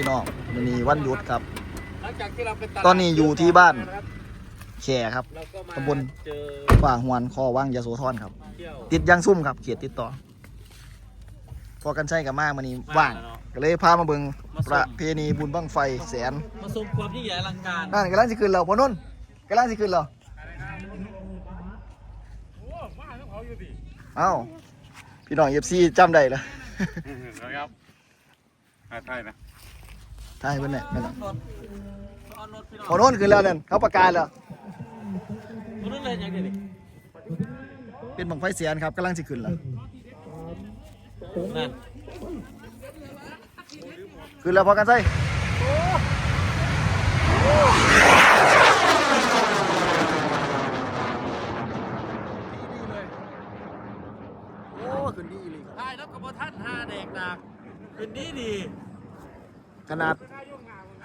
พี่น้องวันนี้วันหยุดครับ หลังจากที่เราไปลาดตอนนี้อยู่ที่บ้านนะครับแขครับ เราก็มาตำบล เจอฝ่าหวนคอว่างยาโสธรครับ เที่ยวติดยางซุ่มครับเขียดติดต่อ พอกันใช่กับมากมันนี้ว่างแล้วเนาะก็เลยพามาเบิงมาส่งประเพณีบุญบั้งไฟแสนมาชมความยิ่งใหญ่อลังการนั่นกำลังสิขึ้นเราพอนุ่นกำลังสิขึ้นเราเอ้าพี่น้องเอฟซีจำได้เหรอ นะครับอ่าใช่นะ ใช่เพื่อนเนี่ยนั่นน่ะรถเอารถพี่น้องพอนุ่นขึ้นแล้วนั่นเขาประกาศแล้วรถเลยยังไงดิเป็นบังไฟแสนครับกำลังสิขึ้นแล้วนั่นขึ้นแล้วพอกันใช่โอ้ขึ้นดีเลยครับถ่ายแล้วกับท่านหาเด็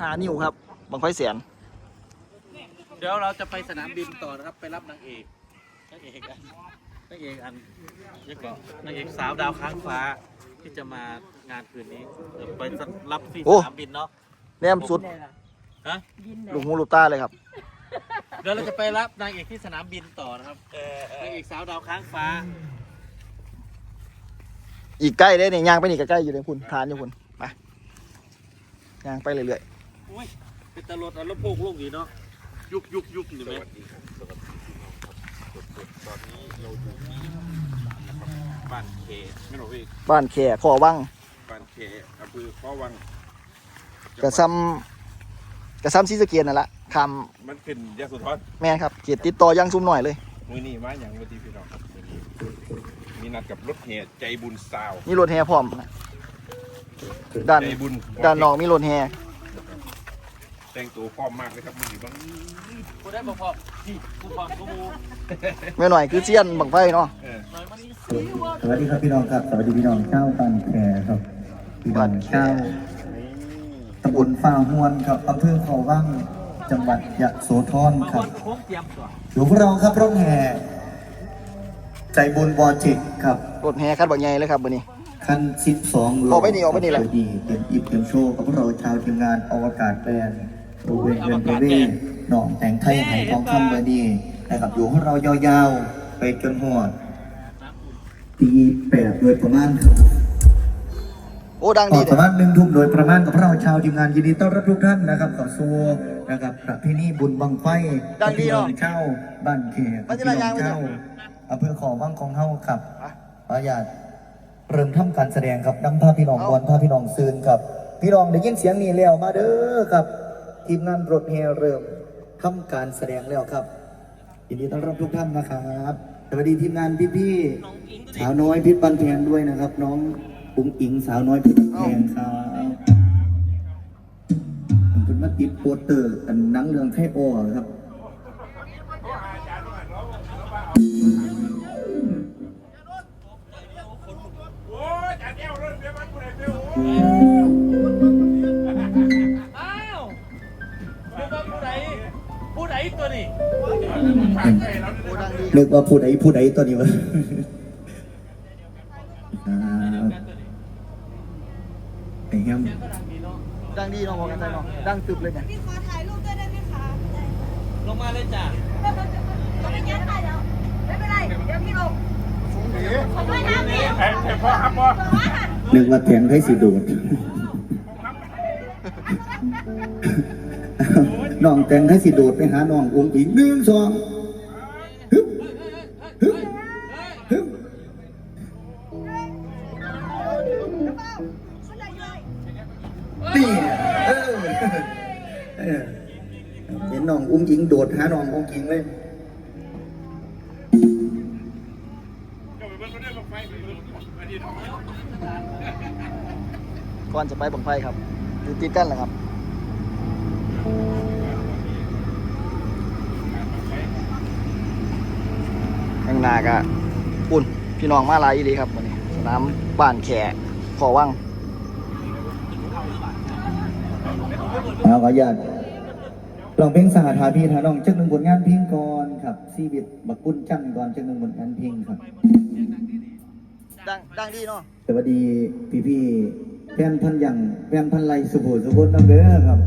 หานิ้วครับบังไฟแสนเดี๋ยวเราจะไปสนามบินต่อนะครับ ไปรับนางเอกนางเอกอันนางเอกอันยังก็นางเอกสาวดาวค้างฟ้าที่จะมางานคืนนี้เดี๋ยวไปรับที่สนามบินเนาะแนมสุดฮะลูกหูลูกตาเลยครับเดี๋ยวเราจะไปรับนางเอกที่สนามบินต่อนะครับนางเอกสาวดาวค้างฟ้า อีกใกล้ได้เนี่ยย่างไปนี่ก็ใกล้อยู่เลยคุณทานอยู่คุณไปย่างไปเรื่อย อุ้ยเป็นตลดเอารถพวกลูกดีเนาะยุบยุบยุบนี่ไหมบ้านเคไม่หรอกพี่ๆบ้านแขขอวังบ้านเคอำเภอข้อวังกระซ้ำกระซ้ำซีสะเกียนนั่นแหละคมันขึ้นยาสุทรำแม่นครับเกียรติติดต่อย่างซุ่มหน่อยเลย มือนี้มาอย่างวันที่พี่น้องมื้อนี้มีนัดกับรถแห่ใจบุญซาว มีรถแห่พร้อมนะด้าน ใจบุญด้านนอกมีรถแห่ แต่งตัวพร้อมมากเลยครับมือนี้บ้างกูได้บอกพอนี่กูฟังกูมูแม่หน่อยคือเซียนบังไฟเนาะเออหน่อยมันนี่สวัสดีครับพี่น้องครับสวัสดีพี่น้องเจ้าปันแขครับพี่น้องเจ้าตำบลฟ้าหวนครับอำเภอเขาว่างจังหวัดยะโสธรบางคครับนโค้งเตรียมตัวอยู่พวกเราครับร่องแห่ใจบุญวอจิกครับรถแห่คันบักใหญ่เลยครับวันนี้ ขั้นสิบสองออกไปนี่ออกไปนี่แหละดีเตรียมอิบเตรียมโชว์กับพวกเราชาวทีมงานอวกาศแบรนด์ โรเวนเวนเบเว่หนองแต่งไทยไหทองคำเบอร์ดีนะครับอยู่ของเรายาวๆ ไปจนหอดตีแปดโดยประมาณครับโอ้ดังอดีอกเด้ประมาณหนึ่งทุ่มโดยประมาณกับเราชาวทีมงานยินดีต้อนรับทุกท่านนะครับต่อสู่นะครับประเพณีบุญบังไฟดังดีเนาะเช่าบ้านเขตมันจะระยางไปเถอะเช่าอำเภอขอว่างของเฮาครับขออนุญาตเริ่มทำการแสดงครับนำพาพี่น้องบอลพาพี่น้องซืนครับ พี่น้องได้ยินเสียงนี้แล้วมาเด้อครับ ทีมงานรถแห่เริ่มทำการแสดงแล้วครับยินดีต้อนรับทุกท่านนะครับสวัสดีทีมงานพี่ๆสาวน้อยพิษบันแพงด้วยนะครับ น้องปุ้งอิงสาวน้อยพิษบันแพงครับผมเป็นมาติดโปสเตอร์กันนังเรื่องไทโอครับ นึกว่าผู้ใดผู้ใดตัวนี้วะอ่าไอ้เหี้ยมดังดีเนาะพอกันใช่เนาะดังตึบเลยเนี่ยพี่ขอถ่ายรูปด้วยได้ไหมคะลงมาเลยจ้ะเราไม่ยัดถ่ายแล้วไม่เป็นไรเดี๋ยวพี่ลงขอด้วยนะพี่แข่งแข่งพ่อครับพ่อนึกว่าแทงให้สิโดดน้องแต่งให้สิโดดไปหาน้ององค์อีกหนึ่งสอง องอุ้งอิงโดดหาน้ององค์อิงเลยก่อนจะไปบังไฟครับอยู่ติดกันแหละครับข้างหน้าก็ปุ่นพี่น้องมาหลายอีหลีครับวันนี้สนามบ้านแขขอว่างเอาขออนุญาต ลองเพลงสหทาพี่ทาน้องจักหนึ่งผลงานเพลงก่อนครับซีบิดบักปุ้นจังก่อนจักหนึ่งผลงานเพลงครับ ดังดังดีเนาะสวัสดีพี่พี่แฟนพันยังแฟนพันไรสุโขสุโขน้ำเด้อครับ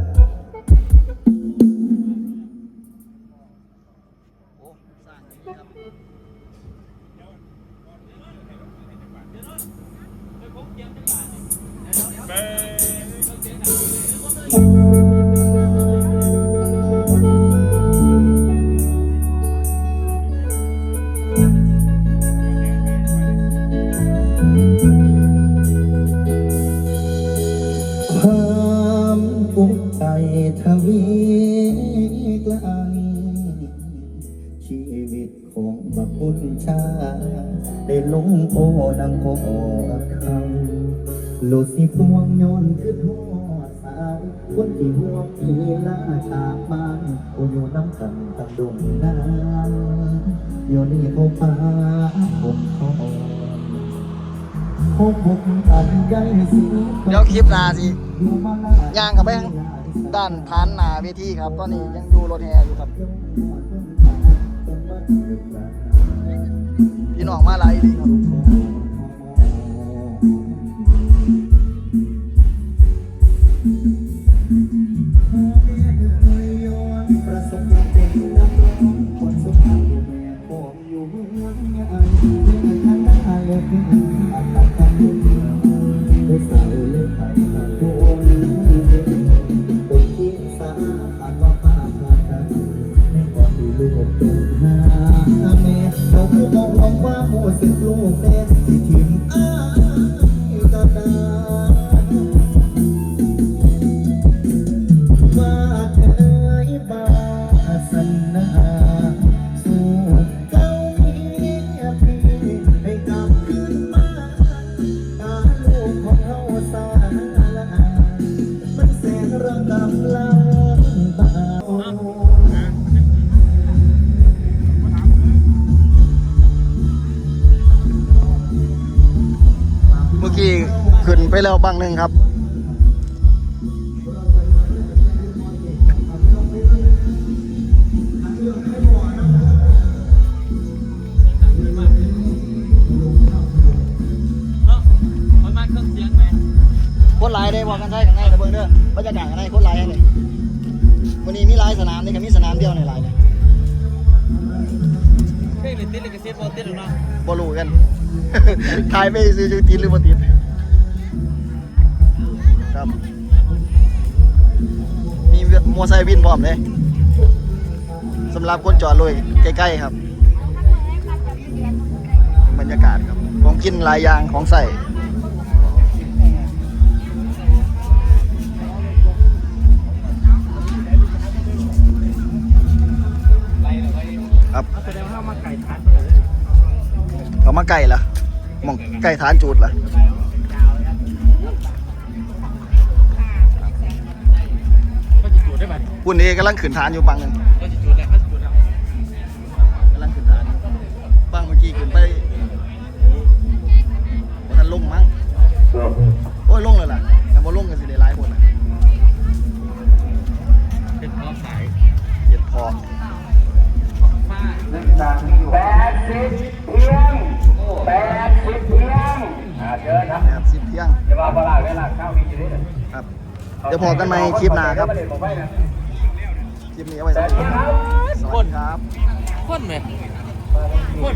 กลังชีวิตของบักบุญชา ได้ลงโอนังโอคำโลดสิพวงย้อนคือทอดสาว คนที่ห่วงอีลาจากบ้านโออยู่น้ำกันตั้งดงนานโยนี่เขาฟ้าผมทอพบบุกอันใหญ่สิเดี๋ยวคลิปหนาสิย่างกับไปทาง ด้านฐานหนาเวทีครับ ตอนนี้ยังดูรถแห่อยู่ครับ พี่น้องมาหลายดีครับประสบการณ์เป็นนักร้องคนสุพรรณแม่ผมอยู่เมืองไอ้ กแแล้วบังหนึ่งครับเนาะประมาณเครื่องเสียงไหมคนหลายได้บอกกันใช่กันไงนะเบิ่งเด้อบรรยากาศกันไงคนหลายเลยวันนี้มีหลายสนามนี่ก็มีสนามเดียวในหลายเลยเพลงหรือติดลิขสิทธิ์บอลติดหรือเนาะบอลูกัน ทายไปซื้อชื่อติดหรือบ่ติด ครับ มีมอไซค์วินพร้อมเลยสำหรับคนจอดรถใกล้ๆครับ บรรยากาศครับ ของกินหลายอย่างของใส่ครับแสดงว่ามาไก่ทานเลยเขามาไก่ละหมองไก่ฐานจูดละก็ คุณเอกำลังขืนฐานอยู่บางหนึงก็จะจูดแล้วก็จะจูดแล้วกำลังขืนฐานอยู่บางเมื่อกี้ขืนไปว่าท่านลงมั้งโอ้ยลงเลยล่ะแต่ว่าลงกันสิได้หลายคนนะเป็นพอสายเห็ดพอฟ้าแปดสิบเพียงแปดสิบเพียงอ่าเชิญครับแบบสิบเที่ยงอย่าว่าเวลาเวลาข้าวมีอยู่นี่ครับเดี๋ยวพอกันใหม่คลิปหน้าครับ คลิปนี้เอาไว้สักแต่ทีนี่ครับสวัสดีครับข้นไหมโอ้